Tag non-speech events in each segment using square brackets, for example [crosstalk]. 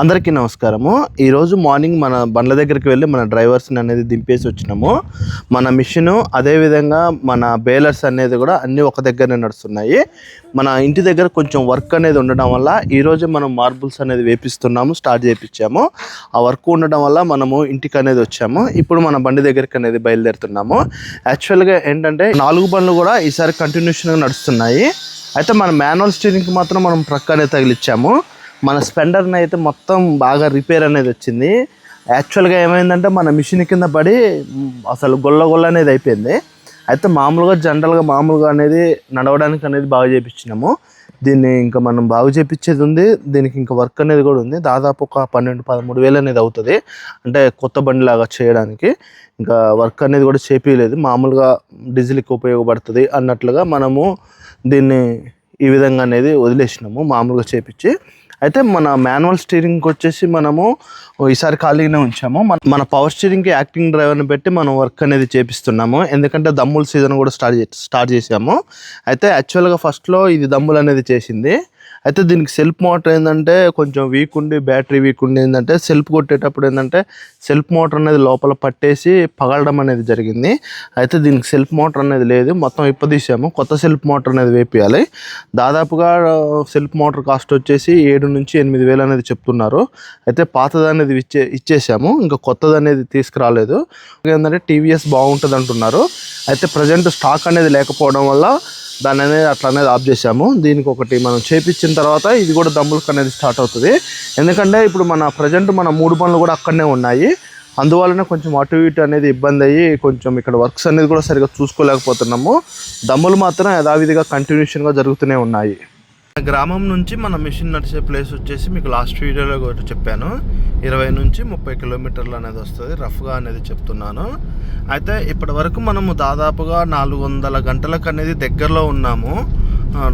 అందరికీ నమస్కారము. ఈరోజు మార్నింగ్ మన బండ్ల దగ్గరికి వెళ్ళి మన డ్రైవర్స్ని అనేది దింపేసి వచ్చినాము. మన మిషను అదేవిధంగా మన బేలర్స్ అనేది కూడా అన్నీ ఒక దగ్గరనే నడుస్తున్నాయి. మన ఇంటి దగ్గర కొంచెం వర్క్ అనేది ఉండడం వల్ల ఈరోజు మనం మార్బుల్స్ అనేది వేపిస్తున్నాము స్టార్ట్ చేయించాము ఆ వర్క్ ఉండడం వల్ల మనము ఇంటికి అనేది వచ్చాము. ఇప్పుడు మన బండి దగ్గరికి అనేది బయలుదేరుతున్నాము. యాక్చువల్గా ఏంటంటే నాలుగు బండ్లు కూడా ఈసారి కంటిన్యూషన్గా నడుస్తున్నాయి. అయితే మన మాన్యువల్ స్టీరింగ్కి మాత్రం మనం ట్రక్ అనేది తగిలిచ్చాము. మన స్పెండర్ని అయితే మొత్తం బాగా రిపేర్ అనేది వచ్చింది. యాక్చువల్గా ఏమైందంటే మన మిషన్ కింద పడి అసలు గొల్ల గొల్ల అనేది అయిపోయింది. అయితే మామూలుగా జనరల్గా మామూలుగా అనేది నడవడానికి అనేది బాగా చేయించినాము దీన్ని ఇంకా మనం బాగు చేయించేది ఉంది. దీనికి ఇంకా వర్క్ అనేది కూడా ఉంది. దాదాపు ఒక పన్నెండు పదమూడు వేలు అనేది అవుతుంది. అంటే కొత్త బండి లాగా చేయడానికి ఇంకా వర్క్ అనేది కూడా చేపించలేదు మామూలుగా డీజిల్కి ఉపయోగపడుతుంది అన్నట్లుగా మనము దీన్ని ఈ విధంగా అనేది వదిలేసినాము మామూలుగా చేపించి. అయితే మన మాన్యువల్ స్టీరింగ్కి వచ్చేసి మనము ఈసారి ఖాళీగానే ఉంచాము. మన మన పవర్ స్టీరింగ్కి యాక్టింగ్ డ్రైవర్ని పెట్టి మనం వర్క్ అనేది చేపిస్తున్నాము. ఎందుకంటే దమ్ముల సీజన్ కూడా స్టార్ట్ చే స్టార్ట్ చేసాము అయితే యాక్చువల్గా ఫస్ట్లో ఇది దమ్ములు అనేది చేసింది. అయితే దీనికి సెల్ఫ్ మోటార్ ఏంటంటే కొంచెం వీక్ ఉండి బ్యాటరీ వీక్ ఉండి ఏంటంటే సెల్ఫ్ కొట్టేటప్పుడు ఏంటంటే సెల్ఫ్ మోటార్ అనేది లోపల పట్టేసి పగలడం అనేది జరిగింది. అయితే దీనికి సెల్ఫ్ మోటార్ అనేది లేదు. మొత్తం ఇప్పదీసాము. కొత్త సెల్ఫ్ మోటార్ అనేది వేపియాలి. దాదాపుగా సెల్ఫ్ మోటార్ కాస్ట్ వచ్చేసి ఏడు నుంచి ఎనిమిది వేలు అనేది చెప్తున్నారు. అయితే పాతది అనేది ఇచ్చే ఇచ్చేసాము. ఇంకా కొత్తది అనేది తీసుకురాలేదు. ఏంటంటే టీవీఎస్ బాగుంటుంది అంటున్నారు అయితే ప్రజెంట్ స్టాక్ అనేది లేకపోవడం వల్ల దాన్ని అనేది అట్లా అనేది ఆఫ్ చేసాము దీనికి ఒకటి మనం చేపించిన తర్వాత ఇది కూడా దమ్ములకు అనేది స్టార్ట్ అవుతుంది. ఎందుకంటే ఇప్పుడు మన ప్రజెంట్ మన మూడు పనులు కూడా అక్కడనే ఉన్నాయి. అందువల్లనే కొంచెం అటు ఇటు అనేది ఇబ్బంది అయ్యి కొంచెం ఇక్కడ వర్క్స్ అనేది కూడా సరిగ్గా చూసుకోలేకపోతున్నాము. దమ్ములు మాత్రం యథావిధిగా కంటిన్యూషన్గా జరుగుతూనే ఉన్నాయి. గ్రామం నుంచి మన మిషన్ నడిచే ప్లేస్ వచ్చేసి మీకు లాస్ట్ వీడియోలో కూడా చెప్పాను. ఇరవై నుంచి ముప్పై కిలోమీటర్లు అనేది వస్తుంది. రఫ్గా అనేది చెప్తున్నాను. అయితే ఇప్పటి వరకు మనము దాదాపుగా నాలుగు వందల గంటలకు అనేది దగ్గరలో ఉన్నాము.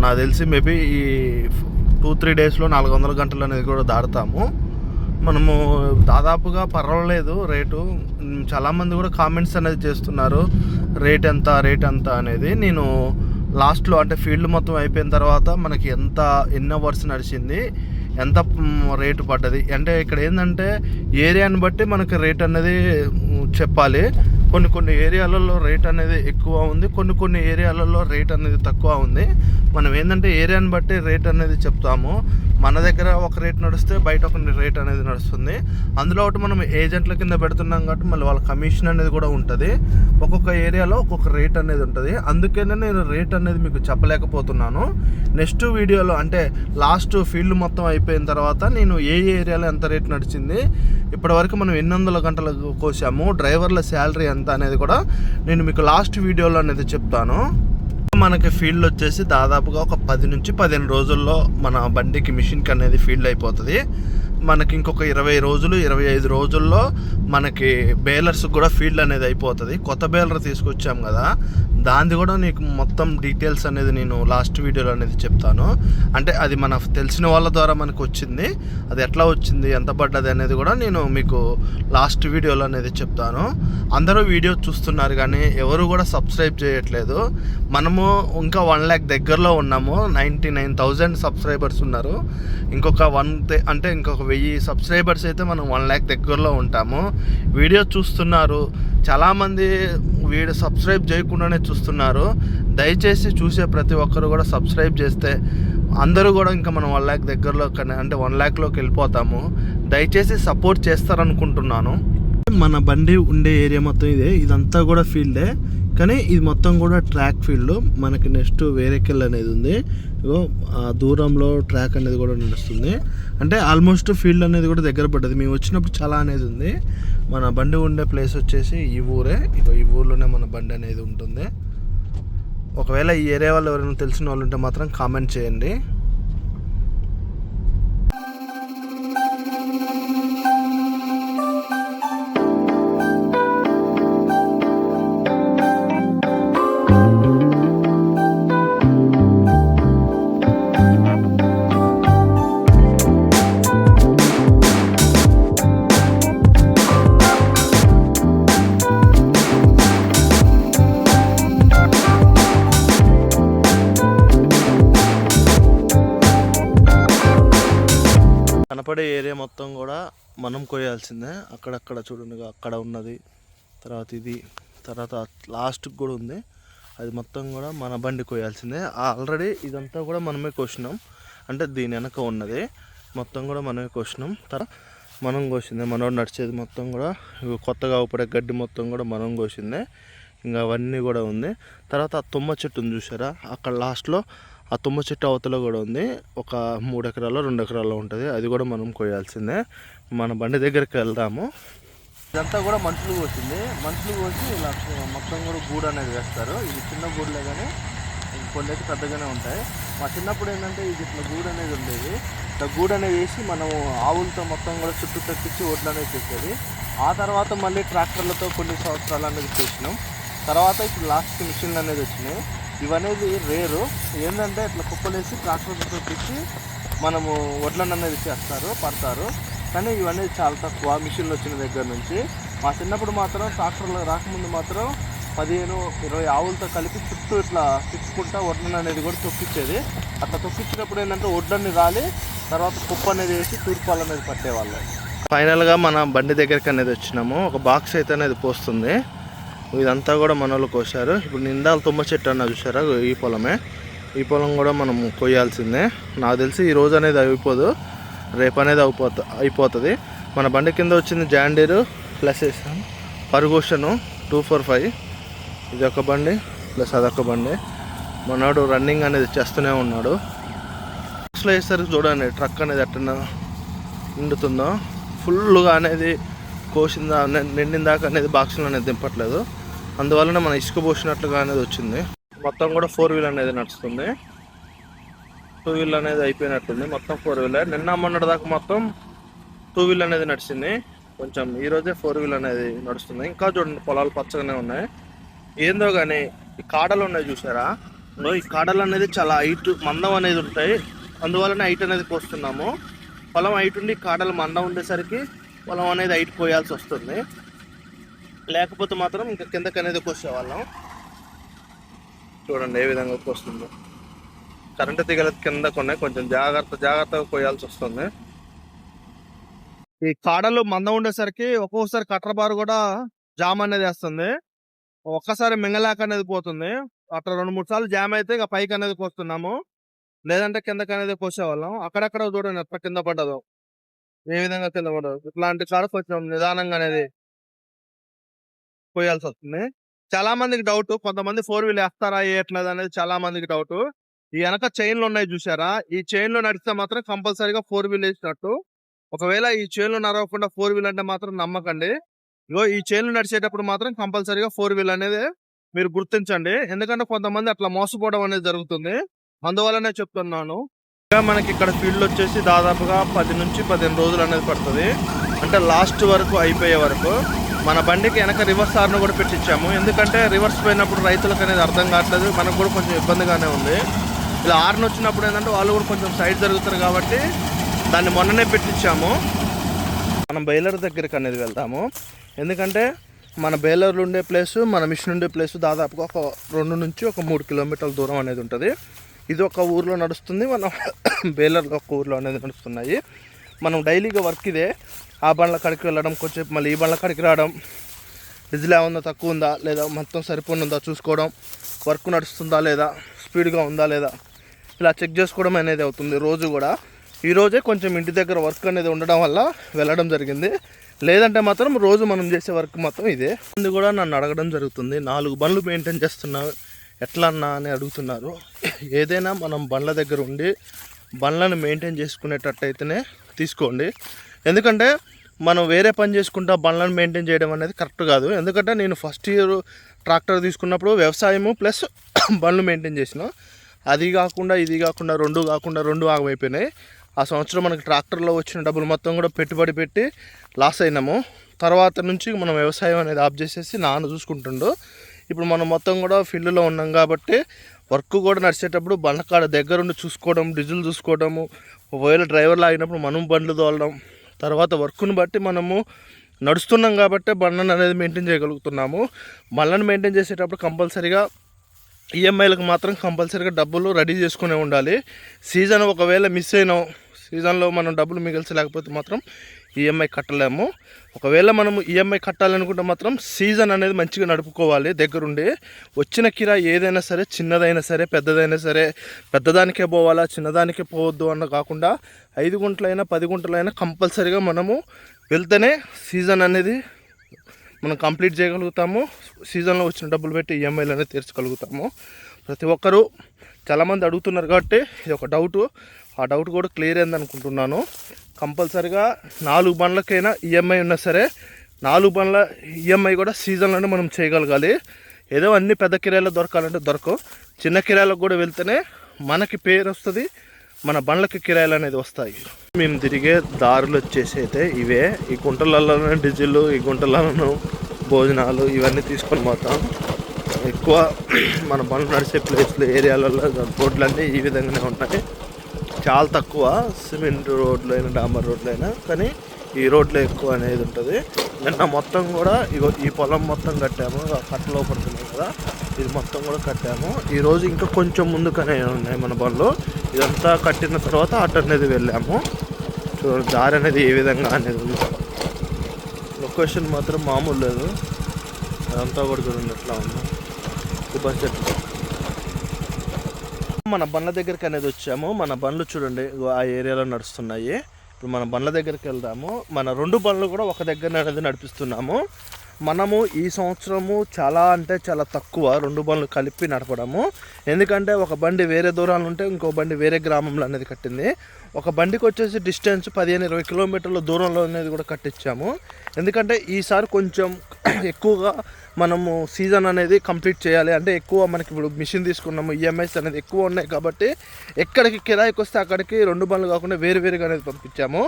నాకు తెలిసి మేబీ ఈ టూ త్రీ డేస్లో నాలుగు వందల గంటలు అనేది కూడా దాటుతాము. మనము దాదాపుగా పర్వాలేదు రేటు. చాలామంది కూడా కామెంట్స్ అనేది చేస్తున్నారు. రేట్ ఎంత రేట్ ఎంత అనేది. నేను లాస్ట్లో అంటే ఫీల్డ్ మొత్తం అయిపోయిన తర్వాత మనకి ఎంత ఎన్ని అవర్స్ నడిచింది ఎంత రేటు పడ్డది. అంటే ఇక్కడ ఏంటంటే ఏరియాని బట్టి మనకి రేట్ అనేది చెప్పాలి. కొన్ని కొన్ని ఏరియాలలో రేట్ అనేది ఎక్కువ ఉంది కొన్ని కొన్ని ఏరియాలలో రేట్ అనేది తక్కువ ఉంది. మనం ఏంటంటే ఏరియాని బట్టి రేట్ అనేది చెప్తాము. మన దగ్గర ఒక రేట్ నడిస్తే బయట ఒక రేట్ అనేది నడుస్తుంది. అందులో ఒకటి మనం ఏజెంట్ల కింద పెడుతున్నాం కాబట్టి మళ్ళీ వాళ్ళ కమిషన్ అనేది కూడా ఉంటుంది. ఒక్కొక్క ఏరియాలో ఒక్కొక్క రేట్ అనేది ఉంటుంది. అందుకనే నేను రేట్ అనేది మీకు చెప్పలేకపోతున్నాను. నెక్స్ట్ వీడియోలో అంటే లాస్ట్ ఫీల్డ్ మొత్తం అయిపోయిన తర్వాత నేను ఏ ఏరియాలో ఎంత రేట్ నడిచింది ఇప్పటివరకు మనం ఎన్ని వందల గంటలకు కోసాము డ్రైవర్ల శాలరీ ఎంత అనేది కూడా నేను మీకు లాస్ట్ వీడియోలో అనేది చెప్తాను. మనకి ఫీల్డ్ వచ్చేసి దాదాపుగా ఒక పది నుంచి పదిహేను రోజుల్లో మన బండికి మిషన్కి అనేది ఫీల్డ్ అయిపోతుంది. మనకి ఇంకొక ఇరవై రోజులు ఇరవై ఐదు రోజుల్లో మనకి బేలర్స్ కూడా ఫీల్డ్ అనేది అయిపోతుంది. కొత్త బేలర్ తీసుకొచ్చాం కదా దాన్ని కూడా నీకు మొత్తం డీటెయిల్స్ అనేది నేను లాస్ట్ వీడియోలో అనేది చెప్తాను. అంటే అది మన తెలిసిన వాళ్ళ ద్వారా మనకు వచ్చింది. అది ఎట్లా వచ్చింది ఎంత పడ్డది అనేది కూడా నేను మీకు లాస్ట్ వీడియోలో అనేది చెప్తాను. అందరూ వీడియో చూస్తున్నారు కానీ ఎవరు కూడా సబ్స్క్రైబ్ చేయట్లేదు. మనము ఇంకా వన్ ల్యాక్ దగ్గరలో ఉన్నాము. నైంటీ నైన్ థౌజండ్ సబ్స్క్రైబర్స్ ఉన్నారు. ఇంకొక వన్ అంటే ఇంకొక వెయ్యి సబ్స్క్రైబర్స్ అయితే మనం వన్ ల్యాక్ దగ్గరలో ఉంటాము. వీడియో చూస్తున్నారు. చాలామంది వీడియో సబ్స్క్రైబ్ చేయకుండానే చూస్తున్నారు. దయచేసి చూసే ప్రతి ఒక్కరు కూడా సబ్స్క్రైబ్ చేస్తే అందరూ కూడా ఇంకా మనం వన్ ల్యాక్ దగ్గరలో అంటే వన్ ల్యాక్లోకి వెళ్ళిపోతాము. దయచేసి సపోర్ట్ చేస్తారనుకుంటున్నాను. మన బండి ఉండే ఏరియా మొత్తం ఇదే. ఇదంతా కూడా ఫీల్డే కానీ ఇది మొత్తం కూడా ట్రాక్ ఫీల్డ్ మనకి నెక్స్ట్ వేరేకెల్ అనేది ఉంది. ఇగో ఆ దూరంలో ట్రాక్ అనేది కూడా నడుస్తుంది. అంటే ఆల్మోస్ట్ ఫీల్డ్ అనేది కూడా దగ్గర పడ్డది. మేము వచ్చినప్పుడు చాలా అనేది ఉంది. మన బండి ఉండే ప్లేస్ వచ్చేసి ఈ ఊరే. ఇగో ఈ ఊర్లోనే మన బండి అనేది ఉంటుంది. ఒకవేళ ఈ ఏరియా వాళ్ళు ఎవరైనా తెలిసిన వాళ్ళు ఉంటే మాత్రం కామెంట్ చేయండి. కనపడే ఏరియా మొత్తం కూడా మనం కోయాల్సిందే అక్కడక్కడ చూడండి అక్కడ ఉన్నది. తర్వాత ఇది తర్వాత లాస్ట్కి కూడా ఉంది. అది మొత్తం కూడా మన బండి కోయాల్సిందే ఆల్రెడీ ఇదంతా కూడా మనమే కోసినాం. అంటే దీని వెనక ఉన్నది. మొత్తం కూడా మనమే కోసినాం. తర్వాత మనం కోసిందే. మనోడు నడిచేది మొత్తం కూడా కొత్తగా అవపడే గడ్డి మొత్తం కూడా మనం కోసిందే. ఇంకా అవన్నీ కూడా ఉంది. తర్వాత ఆ తుమ్మ చెట్టుని చూసారా? అక్కడ లాస్ట్లో ఆ తుమ్మ చెట్టు అవతల కూడా ఉంది. ఒక మూడు ఎకరాలు రెండు ఎకరాలు ఉంటుంది. అది కూడా మనం కోయాల్సిందే మన బండి దగ్గరికి వెళ్దాము. ఇదంతా కూడా మనుషులు కోసింది. మనుషులు కోసి ఇలా మొత్తం కూడా గూడు అనేది వేస్తారు. ఇది చిన్న గూడులే కానీ కొన్ని అయితే పెద్దగానే ఉంటాయి. మా చిన్నప్పుడు ఏంటంటే ఇది ఇట్లా గూడు అనేది ఉండేది. ఇట్లా గూడు అనేది వేసి మనం ఆవులతో మొత్తం కూడా చుట్టూ తగ్గించి ఒడ్లు అనేది చేసేది. ఆ తర్వాత మళ్ళీ ట్రాక్టర్లతో కొన్ని సంవత్సరాలు అనేది చేసినాం. తర్వాత ఇప్పుడు లాస్ట్ మిషన్లు అనేది వచ్చినాయి. ఇవనేది రేరు. ఏంటంటే ఇట్లా కుప్పలేసి ట్రాక్టర్లతో తెచ్చి మనము వడ్లను అనేది చేస్తారు పడతారు. కానీ ఇవన్నీ చాలా తక్కువ మిషన్లు వచ్చిన దగ్గర నుంచి. మా చిన్నప్పుడు మాత్రం ట్రాక్టర్లు రాకముందు మాత్రం పదిహేను ఇరవై ఆవులతో కలిపి చుట్టూ ఇట్లా తిప్పుకుంటా వడ్లను అనేది కూడా తొక్కిచ్చేది. అట్లా తొక్కిచ్చినప్పుడు ఏంటంటే వడ్లని రాలి తర్వాత కుప్ప అనేది వేసి తూర్పాలు అనేది పట్టేవాళ్ళు. ఫైనల్గా మన బండి దగ్గరికి అనేది వచ్చినాము. ఒక బాక్స్ అయితే అనేది పోస్తుంది. ఇదంతా కూడా మన వాళ్ళు కోసారు ఇప్పుడు నిందాలు తుమ్మ చెట్టు అన్న చూసారా ఈ పొలమే. ఈ పొలం కూడా మనం కొయ్యాల్సిందే. నాకు తెలిసి ఈ రోజు అనేది అయిపోదు. రేపు అనేది అయిపోత అయిపోతుంది. మన బండి కింద వచ్చింది John Deere plus Ferguson two four five. ఇది ఒక బండి ప్లస్ అదొక బండి. మనోడు రన్నింగ్ అనేది చేస్తూనే ఉన్నాడు. ఫస్ట్లో వేసరికి చూడండి ట్రక్ అనేది ఎట్లా నిండుతుందో. ఫుల్గా అనేది కోసిందా నిండిన దాకా అనేది బాక్స్లో అనేది దింపట్లేదు. అందువలన మన ఇసుక పోసినట్లుగా అనేది వచ్చింది. మొత్తం కూడా ఫోర్ వీల్ అనేది నడుస్తుంది. టూ వీల్ అనేది అయిపోయినట్టుంది. మొత్తం ఫోర్ వీలర్ నిన్న మొన్నటి దాకా మొత్తం టూ వీల్ అనేది నడిచింది. కొంచెం ఈ రోజే ఫోర్ వీల్ అనేది నడుస్తుంది. ఇంకా చూడండి పొలాలు పచ్చగానే ఉన్నాయి. ఏందో కానీ ఈ కాడలు ఉన్నాయి చూసారా? ఈ కాడలు అనేది చాలా హైట్ మందం అనేది ఉంటాయి. అందువలన హైట్ అనేది కోస్తున్నాము పొలం హైట్ ఉండి కాడలు మందం ఉండేసరికి పొలం అనేది హైట్ పోయాల్సి వస్తుంది. లేకపోతే మాత్రం ఇంకా కిందకి అనేది కోసేవాళ్ళం చూడండి ఏ విధంగా కోస్తుందో. కరెంటు తీగల కింద ఉన్నాయి కొంచెం జాగ్రత్త జాగ్రత్తగా కోయాల్సి వస్తుంది. ఈ కాడలు మందం ఉండేసరికి ఒక్కొక్కసారి కట్ర బారు కూడా జామ్ అనేది వేస్తుంది. ఒక్కసారి మింగలాక అనేది పోతుంది. అట్లా రెండు మూడు సార్లు జామ్ అయితే ఇక పైకి అనేది కోస్తున్నాము. లేదంటే కిందకి అనేది కోసేవాళ్ళం. అక్కడక్కడ చూడండి ఎట్లా కింద పడ్డదు. ఏ విధంగా కింద ఇట్లాంటి కాడ కొంచెం నిదానంగా అనేది పోయాల్సి వస్తుంది. చాలా మందికి డౌట్ కొంతమంది ఫోర్ వీల్ వేస్తారా వేయట్లేదు అనేది చాలా మందికి డౌట్ ఈ వెనక చైన్లు ఉన్నాయి చూసారా ఈ చైన్లో నడిస్తే మాత్రం కంపల్సరీగా ఫోర్ వీల్ వేసినట్టు. ఒకవేళ ఈ చైన్లు నడవకుండా ఫోర్ వీల్ అంటే మాత్రం నమ్మకండి. ఇగో ఈ చైన్లు నడిచేటప్పుడు మాత్రం కంపల్సరీగా ఫోర్ వీల్ అనేది మీరు గుర్తించండి. ఎందుకంటే కొంతమంది అట్లా మోసపోవడం అనేది జరుగుతుంది. అందువల్లనే చెప్తున్నాను. ఇంకా మనకి ఇక్కడ ఫీల్డ్ వచ్చేసి దాదాపుగా పది నుంచి పదిహేను రోజులు అనేది పడుతుంది. అంటే లాస్ట్ వరకు అయిపోయే వరకు. మన బండికి వెనక రివర్స్ ఆర్ను కూడా పెట్టించాము. ఎందుకంటే రివర్స్ పోయినప్పుడు రైతులకు అనేది అర్థం కావట్లేదు. మనకు కూడా కొంచెం ఇబ్బందిగానే ఉంది. ఇలా హార్న్ వచ్చినప్పుడు ఏంటంటే వాళ్ళు కూడా కొంచెం సైడ్ జరుగుతారు కాబట్టి దాన్ని మొన్ననే పెట్టించాము. మనం బయలర్ దగ్గరికి అనేది వెళ్తాము. ఎందుకంటే మన బేలర్లు ఉండే ప్లేస్ మన మిషన్ ఉండే ప్లేస్ దాదాపుగా ఒక రెండు నుంచి ఒక మూడు కిలోమీటర్ల దూరం అనేది ఉంటుంది. ఇది ఒక ఊర్లో నడుస్తుంది. మనం [coughs] బేలర్లో ఒక ఊర్లో అనేది నడుస్తున్నాయి. మనం డైలీగా వర్క్ ఇదే. ఆ బండ్ల కాడికి వెళ్ళడం కొంచెం మళ్ళీ ఈ బండ్ల కాడికి రావడం డీజిల్ ఉందా తక్కువ ఉందా లేదా మొత్తం సరిపోనుందా చూసుకోవడం వర్క్ నడుస్తుందా లేదా స్పీడ్గా ఉందా లేదా ఇలా చెక్ చేసుకోవడం అనేది అవుతుంది రోజు కూడా. ఈరోజే కొంచెం ఇంటి దగ్గర వర్క్ అనేది ఉండడం వల్ల వెళ్ళడం జరిగింది. లేదంటే మాత్రం రోజు మనం చేసే వర్క్ మొత్తం ఇదే. ముందు కూడా నన్ను అడగడం జరుగుతుంది. నాలుగు బండ్లు మెయింటైన్ చేస్తున్నాను ఎట్లా అన్నా అని అడుగుతున్నారు. ఏదైనా మనం బండ్ల దగ్గర ఉండి బండ్లను మెయింటైన్ చేసుకునేటట్టయితేనే తీసుకోండి. ఎందుకంటే మనం వేరే పని చేసుకుంటా బండ్లను మెయింటైన్ చేయడం అనేది కరెక్ట్ కాదు. ఎందుకంటే నేను ఫస్ట్ ఇయర్ ట్రాక్టర్ తీసుకున్నప్పుడు వ్యవసాయము ప్లస్ [coughs] బండ్లు మెయింటైన్ చేసిన. అది కాకుండా ఇది కాకుండా రెండు కాకుండా రెండు ఆగమైపోయినాయి. ఆ సంవత్సరం మనకి ట్రాక్టర్లో వచ్చిన డబ్బులు మొత్తం కూడా పెట్టుబడి పెట్టి లాస్ అయినాము. తర్వాత నుంచి మనం వ్యవసాయం అనేది ఆఫ్ చేసేసి నాన్న చూసుకుంటుండు. ఇప్పుడు మనం మొత్తం కూడా ఫీల్డ్లో ఉన్నాం కాబట్టి వర్క్ కూడా నడిచేటప్పుడు బండ్ల కాడ దగ్గరుండి చూసుకోవడం డీజిల్ చూసుకోవడము ఒకవేళ డ్రైవర్ లాగినప్పుడు మనం బండ్లు తోలడం తర్వాత వర్క్ను బట్టి మనము నడుస్తున్నాం కాబట్టి బండ్లను అనేది మెయింటైన్ చేయగలుగుతున్నాము. బండ్లను మెయింటైన్ చేసేటప్పుడు కంపల్సరీగా ఈఎంఐలకు మాత్రం కంపల్సరీగా డబ్బులు రెడీ చేసుకునే ఉండాలి. సీజన్ ఒకవేళ మిస్ అయినాం సీజన్లో మనం డబ్బులు మిగిల్చలేకపోతే మాత్రం ఈఎంఐ కట్టలేము. ఒకవేళ మనం ఈఎంఐ కట్టాలనుకుంటే మాత్రం సీజన్ అనేది మంచిగా నడుపుకోవాలి. దగ్గరుండి వచ్చిన కిరా ఏదైనా సరే చిన్నదైనా సరే పెద్దదైనా సరే పెద్దదానికే పోవాలా చిన్నదానికే పోవద్దు అన్న కాకుండా ఐదు గుంటలైనా పది గుంటలైనా కంపల్సరీగా మనము వెళ్తేనే సీజన్ అనేది మనం కంప్లీట్ చేయగలుగుతాము. సీజన్లో వచ్చిన డబ్బులు పెట్టి ఈఎంఐలు అనేది తీర్చగలుగుతాము. ప్రతి ఒక్కరూ చాలామంది అడుగుతున్నారు కాబట్టి ఇది ఒక డౌటు. ఆ డౌట్ కూడా క్లియర్ అయింది అనుకుంటున్నాను. కంపల్సరిగా నాలుగు బండ్లకైనా ఈఎంఐ ఉన్నా సరే నాలుగు బండ్ల ఈఎంఐ కూడా సీజన్లోనే మనం చేయగలగాలి. ఏదో అన్ని పెద్ద కిరాయిలో దొరకాలంటే దొరకవు చిన్న కిరాయిలకు కూడా వెళ్తేనే మనకి పేరు వస్తుంది మన బండ్లకి కిరాయిలు అనేది వస్తాయి. మేము తిరిగే దారులు వచ్చేసి అయితే ఇవే. ఈ గుంటలలోనే డీజిల్ ఈ గుంటలలోనూ భోజనాలు ఇవన్నీ తీసుకొని పోతాం. ఎక్కువ మన బండ్లు నడిచే ప్లేస్లు ఏరియాలలో రోడ్లన్నీ ఈ విధంగానే ఉంటాయి చాలా తక్కువ. సిమెంట్ రోడ్లు అయినా డాంబర్ రోడ్లు అయినా కానీ ఈ రోడ్లో ఎక్కువ అనేది ఉంటుంది. నిన్న మొత్తం కూడా ఇగో ఈ పొలం మొత్తం కట్టాము. కట్టలో పడుతున్నాయి కదా ఇది మొత్తం కూడా కట్టాము. ఈరోజు ఇంకా కొంచెం ముందుకనే ఉన్నాయి మన బండ్లు. ఇదంతా కట్టిన తర్వాత అటు అనేది వెళ్ళాము. చూడండి దారి అనేది ఏ విధంగా అనేది ఉంది. లొకేషన్ మాత్రం మామూలు లేదు. అదంతా కూడా చూడండి ఎట్లా ఉంది. కొబ్బరి చెట్లు మన బండ్ల దగ్గరికి అనేది వచ్చాము. మన బండ్లు చూడండి ఆ ఏరియాలో నడుస్తున్నాయి. ఇప్పుడు మన బండ్ల దగ్గరికి వెళ్దాము. మన రెండు బండ్లు కూడా ఒక దగ్గర అనేది నడిపిస్తున్నాము. మనము ఈ సంవత్సరము చాలా అంటే చాలా తక్కువ రెండు బండ్లు కలిపి నడపడము. ఎందుకంటే ఒక బండి వేరే దూరాలు ఉంటే ఇంకో బండి వేరే గ్రామంలో అనేది కట్టింది. ఒక బండికి వచ్చేసి డిస్టెన్స్ పదిహేను ఇరవై కిలోమీటర్ల దూరంలో అనేది కూడా కట్టించాము. ఎందుకంటే ఈసారి కొంచెం [clears throat] ఎక్కువగా మనము సీజన్ అనేది కంప్లీట్ చేయాలి. అంటే ఎక్కువ మనకి ఇప్పుడు మిషన్ తీసుకున్నాము ఈఎంఐస్ అనేది ఎక్కువ ఉన్నాయి కాబట్టి ఎక్కడికి కిరాయికి వస్తే అక్కడికి రెండు బండ్లు కాకుండా వేరు వేరుగా అనేది పంపించాము.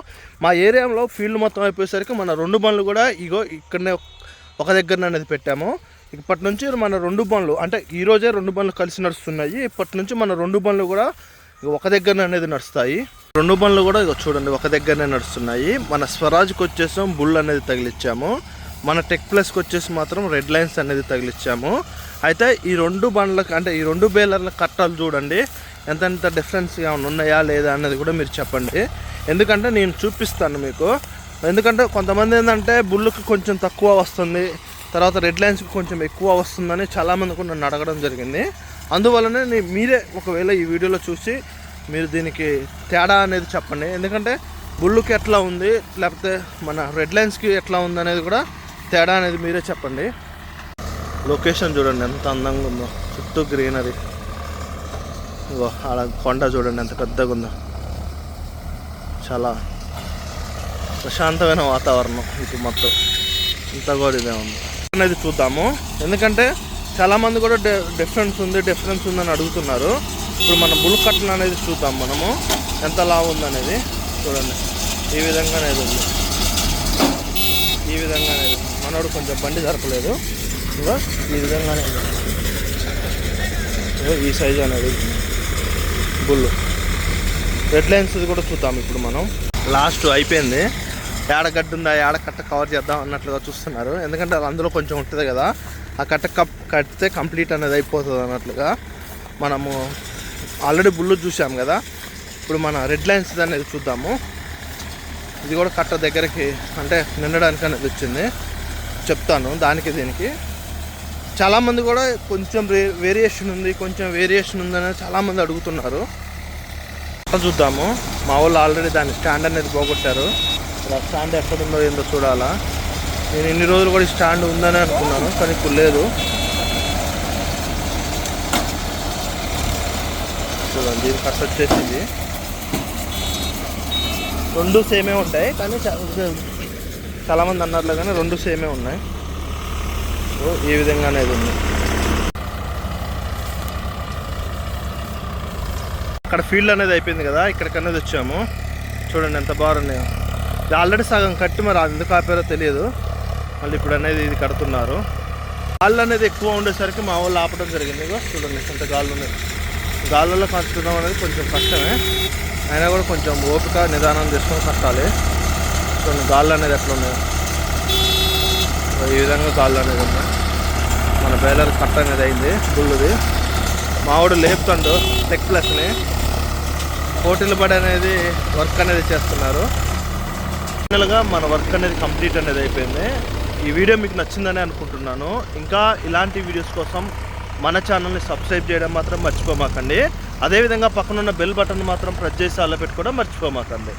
మా ఏరియాలో ఫీల్డ్ మొత్తం అయిపోయేసరికి మన రెండు బండ్లు కూడా ఇగో ఇక్కడనే ఒక దగ్గర అనేది పెట్టాము. ఇప్పటి నుంచి మన రెండు బండ్లు అంటే ఈరోజే రెండు బండ్లు కలిసి నడుస్తున్నాయి. ఇప్పటి నుంచి మన రెండు బండ్లు కూడా ఒక దగ్గర అనేది నడుస్తాయి. రెండు బండ్లు కూడా ఇక చూడండి ఒక దగ్గరనే నడుస్తున్నాయి. మన స్వరాజ్కి వచ్చేసాం బుల్ అనేది తగిలిచ్చాము. మన టెక్ ప్లస్కి వచ్చేసి మాత్రం రెడ్ లైన్స్ అనేది తగిలిచ్చాము. అయితే ఈ రెండు బండ్లకు అంటే ఈ రెండు బేలర్ల కట్టాలు చూడండి ఎంత ఎంత డిఫరెన్స్ ఏమైనా ఉన్నాయా లేదా అన్నది కూడా మీరు చెప్పండి. ఎందుకంటే నేను చూపిస్తాను మీకు. ఎందుకంటే కొంతమంది ఏంటంటే బుల్లుకి కొంచెం తక్కువ వస్తుంది తర్వాత రెడ్ లైన్స్కి కొంచెం ఎక్కువ వస్తుందని చాలామంది కూడా నన్ను అడగడం జరిగింది. అందువలనే మీరే ఒకవేళ ఈ వీడియోలో చూసి మీరు దీనికి తేడా అనేది చెప్పండి. ఎందుకంటే బుల్లుకి ఎట్లా ఉంది లేకపోతే మన రెడ్ లైన్స్కి ఎట్లా ఉంది అనేది కూడా తేడా అనేది మీరే చెప్పండి. లొకేషన్ చూడండి ఎంత అందంగా ఉందో. చుట్టూ గ్రీనరీ. అలా కొండ చూడండి ఎంత పెద్దగా ఉందో. చాలా ప్రశాంతమైన వాతావరణం ఇది మొత్తం. ఇంత కూడా ఇదే ఉంది అనేది చూద్దాము. ఎందుకంటే చాలామంది కూడా డి డిఫరెన్స్ ఉంది డిఫరెన్స్ ఉందని అడుగుతున్నారు. ఇప్పుడు మన బుల్ కట్టన్ అనేది చూద్దాం మనము. ఎంత లావు ఉందనేది చూడండి. ఈ విధంగా అనేది ఉంది. ఈ విధంగా అనేది మనోడు కొంచెం బండి జరపలేదు. ఇంకా ఈ విధంగానే ఈ సైజు అనేది బుల్లు బుల్. రెడ్ లైన్స్ కూడా చూద్దాం ఇప్పుడు మనం. లాస్ట్ అయిపోయింది. ఏడగడ్డ ఉందా ఏడ కట్ట కవర్ చేద్దాం అన్నట్లుగా చూస్తున్నారు. ఎందుకంటే అది అందులో కొంచెం ఉంటుంది కదా. ఆ కట్ట కప్ కడితే కంప్లీట్ అనేది అయిపోతుంది అన్నట్లుగా మనము ఆల్రెడీ బుల్లు చూసాం కదా. ఇప్పుడు మన రెడ్ లైన్స్ అనేది చూద్దాము. ఇది కూడా కట్ట దగ్గరికి అంటే నిండడానికి అనేది వచ్చింది. చెప్తాను దానికి దీనికి. చాలామంది కూడా కొంచెం వేరియేషన్ ఉంది కొంచెం వేరియేషన్ ఉందని చాలామంది అడుగుతున్నారు. చూద్దాము. మా వాళ్ళు ఆల్రెడీ దాని స్టాండ్ అనేది పోగొట్టారు. స్టాండ్ ఎక్కడ ఉందో ఏందో చూడాలా. నేను ఎన్ని రోజులు కూడా స్టాండ్ ఉందని అనుకున్నాను కానీ ఇప్పుడు లేదు. చూడండి దీని కట్ వచ్చేసింది. రెండు సేమే ఉంటాయి కానీ చాలామంది అన్నట్లు కానీ రెండు సేమే ఉన్నాయి. సో ఈ విధంగా అనేది ఉంది. అక్కడ ఫీల్డ్ అనేది అయిపోయింది కదా ఇక్కడికనేది వచ్చాము చూడండి ఎంత బాగున్నాయో. ఇది ఆల్రెడీ సగం కట్టి మరి అది ఎందుకు ఆపారో తెలియదు. మళ్ళీ ఇప్పుడు అనేది ఇది కడుతున్నారు. గాళ్ళు అనేది ఎక్కువ ఉండేసరికి మా వాళ్ళు ఆపడం జరిగింది. చూడండి ఎంత గాళ్ళు ఉన్నాయి. గాళ్ళలో కట్టడం అనేది కొంచెం కష్టమే. అయినా కూడా కొంచెం ఓపిక నిదానం చేసుకొని కట్టాలి. చూడండి గాళ్ళు అనేది ఎట్లా ఉన్నాయి. ఈ విధంగా గాళ్ళు అనేది ఉన్నాయి. మన బేలర్ కట్ట అనేది అయింది బుల్లుది మావాడు లేపుతాడు టెక్ ప్లస్ని పోటీలు పడి అనేది వర్క్ అనేది చేస్తున్నారు. ఫైనల్గా మన వర్క్ అనేది కంప్లీట్ అనేది అయిపోయింది. ఈ వీడియో మీకు నచ్చిందని అనుకుంటున్నాను. ఇంకా ఇలాంటి వీడియోస్ కోసం మన ఛానల్ని సబ్స్క్రైబ్ చేయడం మాత్రం మర్చిపోమాకండి. అదేవిధంగా పక్కన ఉన్న బెల్ బటన్ మాత్రం ప్రెస్ చేసి అలా పెట్టుకోవడం మర్చిపోమాకండి.